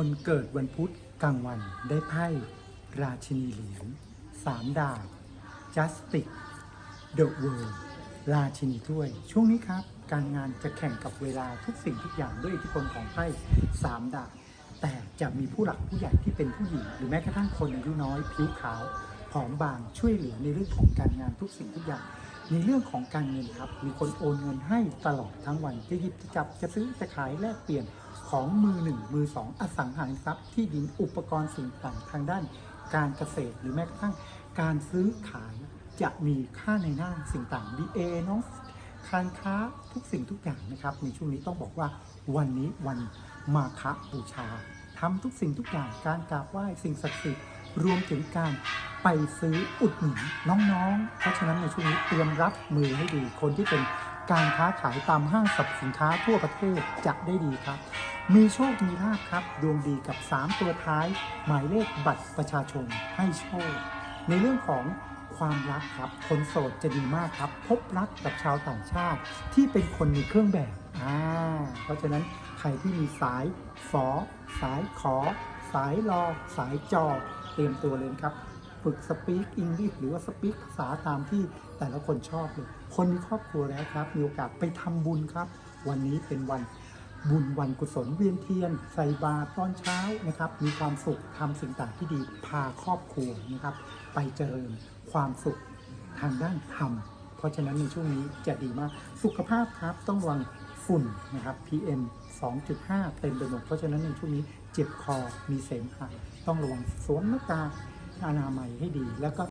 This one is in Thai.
คนเกิดวันพุธกลางวันได้ไพ่ ราชินีเหรียญสามดาบ Justice The World ราชินีถ้วย ช่วงนี้ครับ การงานจะแข่งกับเวลาทุกสิ่งทุกอย่างด้วยอิทธิพลของไพ่สามดาบแต่จะมีผู้หลักผู้ใหญ่ที่เป็นผู้หญิง หรือแม้กระทั่งคนอายุน้อย ผิวขาวผอมบางช่วยเหลือในเรื่องของการงานทุกสิ่งทุกอย่าง ในเรื่องของการเงินครับ มีคนโอนเงินให้ตลอดทั้งวัน จะหยิบจะจับจะซื้อจะขายแลกเปลี่ยนของมือหนึ่งมือสองอสังหาริมทรัพย์ที่ดินอุปกรณ์สิ่งต่างทางด้าน การเกษตรหรือแม้กระทั่งการซื้อขายจะมีค่าในหน้าสิ่งต่างดีเอน้องการค้าทุกสิ่งทุกอย่างนะครับ ในช่วงนี้ต้องบอกว่าวันนี้วันมาฆบูชาทำทุกสิ่งทุกอย่างการกราบไหว้สิ่งศักดิ์สิทธิ์ รวมถึงการไปซื้ออุดหนุนน้องๆ เพราะฉะนั้นในช่วงนี้เตรียมรับมือให้ดี คนที่เป็นการค้าขายตามห้างสรรพสินค้าทั่วประเทศจะได้ดีครับ มีโชค มีลาภครับ ดวงดีกับ 3 ตัวท้าย หมายเลขบัตรประชาชนให้โชค ในเรื่องของความรักครับ คนโสดจะดีมากครับ พบรักกับชาวต่างชาติที่เป็นคนมีเครื่องแบบอ่าเพราะฉะนั้นใครที่มีสายฝอสายขอ สายรอสายจอ เตรียมตัวเลยครับ ฝึกสปีกอังกฤษหรือว่าสปีกภาษาตามที่แต่ละคนชอบเลย คนมีครอบครัวแล้วครับ มีโอกาสไปทำบุญครับ วันนี้เป็นวันบุญวันกุศลเวียนเทียน ใส่บาตรตอนเช้านะครับ มีความสุขทำสิ่งต่างที่ดีพาครอบครัวนะครับ ไปเจริญความสุขทางด้านธรรมเพราะฉะนั้นในช่วงนี้จะดีมากสุขภาพครับต้องระวัง ฝุ่นนะครับ PM 2.5 เต็มไปหมด เพราะฉะนั้นในช่วงนี้เจ็บคอมีเสมหะต้องระวังสวมหน้ากากอนามัยให้ดีแล้วก็